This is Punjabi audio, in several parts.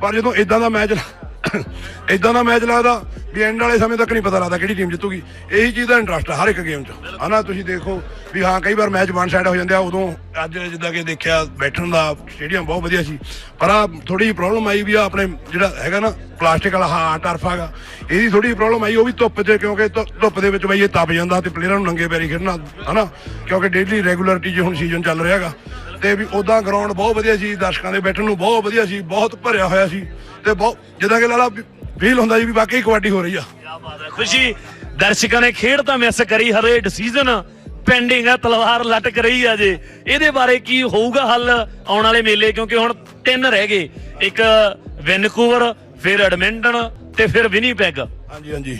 ਪਰ ਜਦੋਂ ਇਦਾਂ ਦਾ ਮੈਚ ਇਦਾਂ ਦਾ ਮੈਚ ਲੱਗਦਾ ਵੀ ਐਂਡ ਵਾਲੇ ਸਮੇਂ ਤੱਕ ਨਹੀਂ ਪਤਾ ਲੱਗਦਾ ਕਿਹੜੀ ਟੀਮ ਜਿੱਤੂਗੀ। ਇਹੀ ਚੀਜ਼ ਦਾ ਇੰਟਰਸਟ ਹਰ ਇੱਕ ਗੇਮ 'ਚ। ਹਨਾ, ਤੁਸੀਂ ਦੇਖੋ ਵੀ ਹਾਂ, ਕਈ ਵਾਰ ਮੈਚ ਵਨ ਸਾਈਡ ਹੋ ਜਾਂਦੇ ਆ, ਉਦੋਂ ਅੱਜ ਜਿੱਦਾਂ ਕਿ ਦੇਖਿਆ, ਬੈਠਣ ਦਾ ਸਟੇਡੀਅਮ ਬਹੁਤ ਵਧੀਆ ਸੀ। ਪਰ ਆ ਥੋੜੀ ਜਿਹੀ ਪ੍ਰੋਬਲਮ ਆਈ ਵੀ ਆ ਆਪਣੇ ਜਿਹੜਾ ਹੈਗਾ ਨਾ ਪਲਾਸਟਿਕ ਵਾਲਾ, ਹਾਂ ਟਰਫ ਹੈਗਾ। ਇਹਦੀ ਥੋੜੀ ਜਿਹੀ ਪ੍ਰੋਬਲਮ ਆਈ, ਉਹ ਵੀ ਧੁੱਪ 'ਚ, ਕਿਉਂਕਿ ਧੁ- ਧੁੱਪ ਦੇ ਵਿੱਚ ਬਈ ਇਹ ਤਪ ਜਾਂਦਾ ਤੇ ਪਲੇਅਰਾਂ ਨੂੰ ਨੰਗੇ ਪੈਰੀ ਖੇਡਣਾ, ਹਨਾ। ਕਿਉਂਕਿ ਡੇਲੀ ਰੈਗੂਲਰਿਟੀ 'ਚ ਹੁਣ ਸੀਜ਼ਨ ਚੱਲ ਰਿਹਾ ਹੈਗਾ। ਤੇ ਵੀ ਉਦਾਂ ਗਰਾਊਂਡ ਬਹੁਤ ਵਧੀਆ ਸੀ, ਦਰਸ਼ਕਾਂ ਦੇ ਬੈਠਣ ਨੂੰ ਬਹੁਤ ਵਧੀਆ ਸੀ, ਬਹੁਤ ਭਰਿਆ ਹੋਇਆ ਸੀ। ਤੇ ਬਹੁਤ ਜਿੱਦਾਂ ਕਿ ਲਾਲਾ ਫੀਲ ਹੁੰਦਾ ਜੀ ਵੀ ਵਾਕਈ ਕਬੱਡੀ ਹੋ ਰਹੀ ਆ। ਕਿਆ ਬਾਤ ਹੈ ਖੁਸ਼ੀ। ਦਰਸ਼ਕਾਂ ਨੇ ਖੇਡ ਤਾਂ ਮਿਸ ਕਰੀ ਹਰੇ ਡਿਸੀਜਨ ਪੈਂਡਿੰਗ ਆ ਤਲਵਾਰ ਲਟਕ ਰਹੀ ਆ ਜੇ। ਇਹਦੇ ਬਾਰੇ ਕੀ ਹੋਊਗਾ ਹੱਲ ਆਉਣ ਵਾਲੇ ਮੇਲੇ? ਕਿਉਂਕਿ ਹੁਣ ਤਿੰਨ ਰਹਿ ਗਏ। ਇੱਕ ਵੈਨਕੂਵਰ ਫਿਰ ਐਡਮਿੰਟਨ ਤੇ ਫਿਰ ਵਿਨੀਪੈਗ। ਹਾਂਜੀ ਹਾਂਜੀ।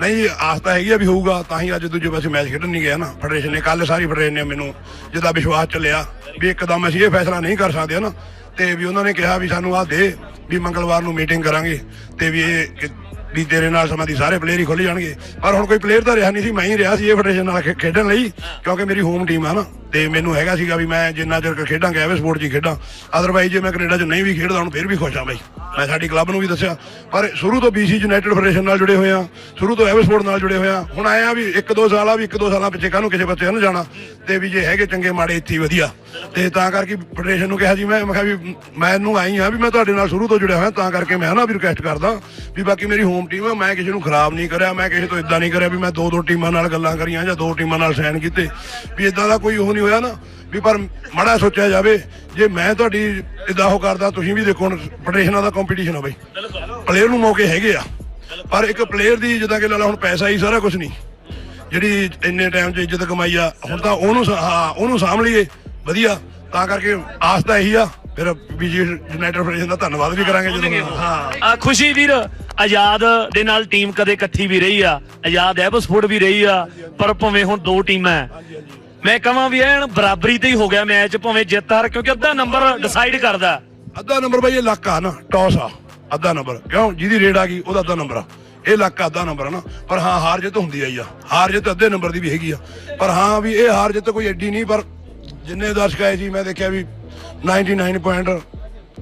ਨਹੀਂ ਆਸ ਤਾਂ ਹੈਗੀ ਆ ਵੀ ਹੋਊਗਾ ਤਾਂ ਹੀ ਅੱਜ ਦੂਜੇ ਪਾਸੇ ਮੈਚ ਖੇਡਣ ਨਹੀਂ ਗਿਆ ਨਾ ਫੈਡਰੇਸ਼ਨ ਨੇ ਕੱਲ ਸਾਰੀ ਫੈਡਰੇਸ਼ਨ ਨੇ ਮੈਨੂੰ ਜਿੱਦਾਂ ਵਿਸ਼ਵਾਸ ਚੱਲਿਆ ਵੀ ਇੱਕਦਮ ਅਸੀਂ ਇਹ ਫੈਸਲਾ ਨਹੀਂ ਕਰ ਸਕਦੇ ਨਾ ਤੇ ਵੀ ਉਹਨਾਂ ਨੇ ਕਿਹਾ ਵੀ ਸਾਨੂੰ ਆਹ ਦੇ। ਵੀ ਮੰਗਲਵਾਰ ਨੂੰ ਮੀਟਿੰਗ ਕਰਾਂਗੇ ਤੇ ਵੀ ਇਹ ਵੀ ਤੇਰੇ ਨਾਲ ਸਮਾਂ ਦੀ ਸਾਰੇ ਪਲੇਅਰ ਹੀ ਖੁੱਲ ਜਾਣਗੇ। ਪਰ ਹੁਣ ਕੋਈ ਪਲੇਅਰ ਤਾਂ ਰਿਹਾ ਨਹੀਂ ਸੀ, ਮੈਂ ਹੀ ਰਿਹਾ ਸੀ ਇਹ ਫੈਡਰੇਸ਼ਨ ਨਾਲ ਖੇਡਣ ਲਈ, ਕਿਉਂਕਿ ਮੇਰੀ ਹੋਮ ਟੀਮ ਆ ਨਾ। ਤੇ ਮੈਨੂੰ ਹੈਗਾ ਸੀਗਾ ਵੀ ਮੈਂ ਜਿੰਨਾ ਚਿਰ ਖੇਡਾਂਗਾ ਐਵੇਂ ਸਪੋਰਟ 'ਚ ਹੀ ਖੇਡਾਂ। ਅਦਰਵਾਈਜ਼ ਜੇ ਮੈਂ ਕੈਨੇਡਾ 'ਚ ਨਹੀਂ ਵੀ ਖੇਡਦਾ, ਹੁਣ ਫਿਰ ਵੀ ਖੁਸ਼ ਆ ਬਾਈ। ਮੈਂ ਸਾਡੀ ਕਲੱਬ ਨੂੰ ਵੀ ਦੱਸਿਆ। ਪਰ ਸ਼ੁਰੂ ਤੋਂ BC ਯੂਨਾਈਟਿਡ ਫੈਡਰੇਸ਼ਨ ਨਾਲ ਜੁੜੇ ਹੋਏ ਆ। ਸ਼ੁਰੂ ਤੋਂ ਐਵੇਂ ਸਪੋਰਟ ਨਾਲ ਜੁੜੇ ਹੋਏ ਆ। ਹੁਣ ਆਇਆ ਵੀ ਇੱਕ ਦੋ ਸਾਲ ਆ, ਵੀ ਇੱਕ ਦੋ ਸਾਲਾਂ ਪਿੱਛੇ ਕਾਹਨੂੰ ਕਿਸੇ ਬੱਚੇ ਨੂੰ ਜਾਣਾ। ਤੇ ਵੀ ਜੇ ਹੈਗੇ ਚੰਗੇ, ਮਾੜੇ, ਇੱਥੇ ਵਧੀਆ। ਤੇ ਤਾਂ ਕਰਕੇ ਫੈਡਰੇਸ਼ਨ ਨੂੰ ਕਿਹਾ ਜੀ, ਮੈਂ ਮੈਂ ਕਿਹਾ ਵੀ ਮੈਂ ਇਹਨੂੰ ਆਈ ਆ ਵੀ ਮੈਂ ਤੁਹਾਡੇ ਨਾਲ ਸ਼ੁਰੂ ਤੋਂ ਜੁੜਿਆ ਹੋਇਆ, ਤਾਂ ਕਰਕੇ ਮੈਂ ਨਾ ਵੀ ਰਿਕੁਐਸਟ ਕਰਦਾ ਵੀ ਬਾਕੀ ਮੇਰੀ ਹੋਮ ਟੀਮ ਆ, ਮੈਂ ਕਿਸੇ ਨੂੰ ਖਰਾਬ ਨਹੀਂ ਕਰਿਆ, ਮੈਂ ਕਿਸੇ ਤੋਂ ਇਦਾਂ ਨਹੀਂ ਕਰਿਆ ਵੀ ਮੈਂ ਦੋ ਦੋ ਟੀਮਾਂ ਨਾਲ ਗੱਲਾਂ ਕਰੀਆਂ ਜਾਂ ਦੋ ਟੀਮਾਂ ਨਾਲ ਸਾਈਨ ਕੀਤੇ, ਵੀ ਇਦਾਂ ਦਾ ਕੋਈ ਉਹ ਨਹੀਂ ਹੋਇਆ ਨਾ, ਵੀ ਪਰ ਮੜਾ ਸੋਚਿਆ ਜਾਵੇ, ਜੇ ਮੈਂ ਤੁਹਾਡੀ ਇਦਾਂ ਉਹ ਕਰਦਾ, ਤੁਸੀਂ ਵੀ ਦੇਖੋ ਫੈਡਰੇਸ਼ਨਾਂ ਦਾ ਕੰਪੀਟੀਸ਼ਨ ਆ ਬਈ। ਪਲੇਅਰ ਨੂੰ ਮੌਕੇ ਹੈਗੇ ਆ, ਪਰ ਇੱਕ ਪਲੇਅਰ ਦੀ ਜਿੱਦਾਂ ਕਿ ਲਾ ਲਾ ਹੁਣ ਪੈਸਾ ਹੀ ਸਾਰਾ ਕੁਝ ਨਹੀਂ, ਜਿਹੜੀ ਇੰਨੇ ਟਾਈਮ 'ਚ ਇੱਜ਼ਤ ਕਮਾਈ ਆ, ਹੁਣ ਤਾਂ ਉਹਨੂੰ ਹਾਂ, ਉਹਨੂੰ ਸਾਂਭ ਲਈਏ। ਵਧੀਆ ਤਾਂ ਕਰਕੇ ਆਸ ਤਾਂ ਇਹੀ ਆ। ਫਿਰ ਬੀਜੀ ਯੂਨਾਈਟਿਡ ਫੈਡਰੇਸ਼ਨ ਦਾ ਧੰਨਵਾਦ ਵੀ ਕਰਾਂਗੇ ਜਦੋਂ ਹਾਂ। ਆ ਖੁਸ਼ੀ ਵੀਰ ਆਜ਼ਾਦ ਦੇ ਨਾਲ ਟੀਮ ਕਦੇ ਇਕੱਠੀ ਵੀ ਰਹੀ ਆ। ਆਜ਼ਾਦ ਐਬਸਫੋਰਡ ਵੀ ਰਹੀ ਆ ਪਰ ਭਾਵੇਂ ਹੁਣ ਦੋ ਟੀਮਾਂ ਹੈ ਮੈਂ ਕਹਾਂ ਵੀ ਐਨ ਬਰਾਬਰੀ ਤੇ ਹੀ ਹੋ ਗਿਆ ਮੈਚ ਭਾਵੇਂ ਜਿੱਤ ਹਾਰ ਕਿਉਂਕਿ ਅੱਧਾ ਨੰਬਰ ਡਿਸਾਈਡ ਕਰਦਾ। ਅੱਧਾ ਨੰਬਰ ਬਾਈ ਇਹ ਲੱਕ ਆ ਨਾ ਟੌਸ ਆ। ਅੱਧਾ ਨੰਬਰ ਕਿਉਂ? ਜਿਹਦੀ ਰੇਡ ਆ ਗਈ ਉਹਦਾ ਅੱਧਾ ਨੰਬਰ ਆ। ਇਹ ਲੱਕ ਆ ਅੱਧਾ ਨੰਬਰ ਆ ਨਾ। ਪਰ ਹਾਂ ਹਾਰ ਜਿੱਤ ਹੁੰਦੀ ਆਈ ਆ। ਹਾਰ ਜਿੱਤ ਅੱਧੇ ਨੰਬਰ ਦੀ ਵੀ ਹੈਗੀ ਆ। ਪਰ ਹਾਂ ਵੀ ਇਹ ਹਾਰ ਜਿੱਤ ਕੋਈ ਐਡੀ ਨਹੀਂ ਪਰ ਜਿੰਨੇ ਦਰਸ਼ਕ ਆਏ ਸੀ ਮੈਂ ਦੇਖਿਆ ਵੀ 99.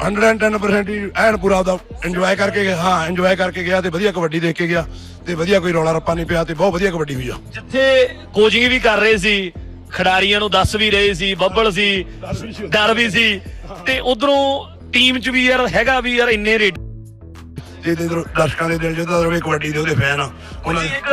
110% ਹੀ ਐਨ ਪੂਰਾ ਉਹਦਾ ਇੰਜੋਏ ਕਰਕੇ ਗਿਆ। ਹਾਂ ਇੰਜੋਏ ਕਰਕੇ ਗਿਆ ਤੇ ਵਧੀਆ ਕਬੱਡੀ ਦੇਖ ਕੇ ਗਿਆ ਤੇ ਵਧੀਆ ਕੋਈ ਰੌਲਾ ਰੱਪਾ ਨਹੀਂ ਪਿਆ ਤੇ ਬਹੁਤ ਵਧੀਆ ਕਬੱਡੀ ਹੋਈ ਆ। ਜਿੱਥੇ ਕੋਚਿੰਗ ਵੀ ਕਰ ਰਹੇ ਸੀ ਖਿਡਾਰੀਆਂ ਨੂੰ ਦੱਸ ਵੀ ਰਹੇ ਸੀ ਬੱਬਲ ਸੀ ਡਰ ਵੀ ਸੀ ਤੇ ਉਧਰੋਂ ਟੀਮ 'ਚ ਵੀ ਯਾਰ ਹੈਗਾ ਵੀ ਯਾਰ ਇੰਨੇ ਰੇਡ ਤੇ ਅੰਦਰ ਦਰਸ਼ਕਾਂ ਦੇ ਦਿਲ ਰਵੇ ਕਬੱਡੀ ਦੇ ਉਹਦੇ ਫੈਨ ਆ। ਉਹਨਾਂ ਦੇ ਇੱਕ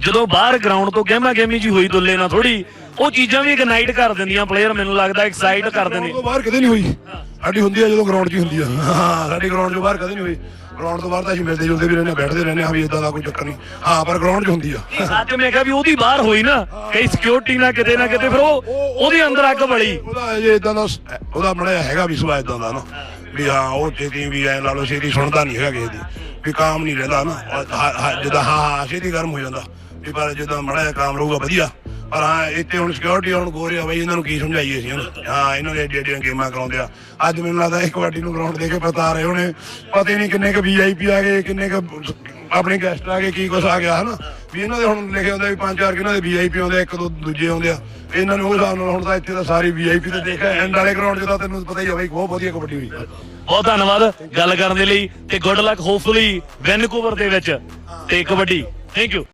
ਜਦੋਂ ਬਾਹਰ ਗਰਾਊਂਡ ਤੋਂ ਗਹਿਮਾ ਗਹਿਮੀ ਜੀ ਹੋਈ ਦੁੱਲੇ ਨਾਲ ਥੋੜੀ ਉਹ ਚੀਜ਼ਾਂ ਵੀ ਇਗਨਾਈਟ ਕਰ ਦਿੰਦੀਆਂ ਪਲੇਅਰ ਮੈਨੂੰ ਲੱਗਦਾ ਐਕਸਾਈਟ ਕਰ ਦਿੰਦੀ। ਤੋਂ ਬਾਹਰ ਕਦੇ ਨਹੀਂ ਹੋਈ। ਸਾਡੀ ਹੁੰਦੀ ਆ ਜਦੋਂ ਗਰਾਊਂਡ 'ਚ ਹੀ ਹੁੰਦੀ ਆ। ਹਾਂ ਸਾਡੀ ਗਰਾਊਂਡ 'ਚੋਂ ਬਾਹਰ ਕਦੇ ਨਹੀਂ ਹੋਈ। ਗਰਾਊਂਡ ਤੋਂ ਬਾਹਰ ਤਾਂ ਅਸੀਂ ਮਿਲਦੇ ਜੁਲਦੇ ਵੀ ਰਹਿੰਦੇ ਬੈਠਦੇ ਰਹਿੰਦੇ ਹਾਂ ਵੀ ਇਦਾਂ ਦਾ ਕੋਈ ਚੱਕਰ ਨਹੀਂ। ਹਾਂ ਪਰ ਗਰਾਊਂਡ 'ਚ ਹੁੰਦੀ ਆ। ਅੱਜ ਮੈਂ ਕਿਹਾ ਵੀ ਉਹਦੀ ਬਾਹਰ ਹੋਈ ਨਾ ਕਈ ਸਿਕਿਉਰਿਟੀ ਨਾ ਕਿਤੇ ਨਾ ਕਿਤੇ ਫਿਰ ਉਹ ਉਹਦੇ ਅੰਦਰ ਅੱਗ ਬਲੀ। ਉਹਦਾ ਇਹ ਇਦਾਂ ਦਾ ਉਹਦਾ ਮੜਾ ਹੈਗਾ ਵੀ ਸੁਭਾਅ ਇਦਾਂ ਦਾ ਨਾ ਵੀ ਹਾਂ ਉਹ ਛੇਤੀ ਵੀ ਐ ਲਾ ਲਓ ਛੇਤੀ ਸੁਣਦਾ ਨਹੀਂ ਹੈਗਾ ਕਿਸੇ ਦੀ। ਵੀ ਕਾਮ ਨਹੀਂ ਰਹਿੰਦਾ ਨਾ। ਉਹ ਜਿੱਦਾਂ ਹਾਂ ਹਾਂ ਛੇਤੀ ਗਰਮ ਹੋ ਜਾਂਦਾ। ਵੀ ਪਰ ਜਿੱਦਾਂ ਮੜਾ ਜਿਹਾ ਰਹੂਗਾ, ਵਧੀਆ। ਪਰ ਹਾਂ, ਇੱਥੇ ਹੁਣ ਸਿਕਿਉਰਿਟੀ ਹੁਣ ਗੋਰਿਆ ਬਈ, ਇਹਨਾਂ ਨੂੰ ਕੀ ਸਮਝਾਈਏ ਸੀ ਹੁਣ ਹਾਂ, ਇਹਨਾਂ ਦੇ ਏਡੀਆਂ ਗੇਮਾਂ ਕਰਾਉਂਦੇ ਆ। ਅੱਜ ਮੈਨੂੰ ਲੱਗਦਾ ਇਹ ਕਬੱਡੀ ਨੂੰ ਗਰਾਊਂਡ ਦੇ ਕੇ ਪਤਾ ਰਹੇ ਹੋਣੇ। ਪਤਾ ਨਹੀਂ ਕਿੰਨੇ ਕ ਵੀਆਈਪੀ ਆ ਗਏ, ਕਿੰਨੇ ਕ ਆਪਣੇ ਗੈਸਟ ਆ ਗਏ, ਕੀ ਕੁਛ ਆ ਗਿਆ, ਹਨਾ? ਵੀ ਇਹਨਾਂ ਦੇ ਹੁਣ ਲਿਖੇ ਹੁੰਦਾ ਵੀ ਪੰਜ ਚਾਰ ਕਿਹਨਾਂ ਦੇ ਵੀਆਈਪੀ ਆਉਂਦੇ ਇੱਕ ਦੋ ਦੂਜੇ ਆਉਂਦੇ ਆ। ਇਹਨਾਂ ਨੂੰ ਉਹ ਹਿਸਾਬ ਨਾਲ ਹੁਣ ਤਾਂ ਇੱਥੇ ਤਾਂ ਸਾਰੀ ਵੀਆਈਪੀ ਤੇ ਦੇਖਿਆ ਐਂਡ ਵਾਲੇ ਗਰਾਊਂਡ 'ਚ ਤਾਂ ਤੈਨੂੰ ਪਤਾ ਹੀ ਆ ਬਈ, ਬਹੁਤ ਵਧੀਆ ਕਬੱਡੀ ਹੋਈ। ਬਹੁਤ ਧੰਨਵਾਦ ਗੱਲ ਕਰਨ ਦੇ ਲਈ ਤੇ ਗੁੱਡ ਲੱਕ ਹੋਪਫੁਲੀ ਵੈਨਕੂਵਰ ਦੇ ਵਿੱਚ ਤੇ ਕਬੱਡੀ। Thank you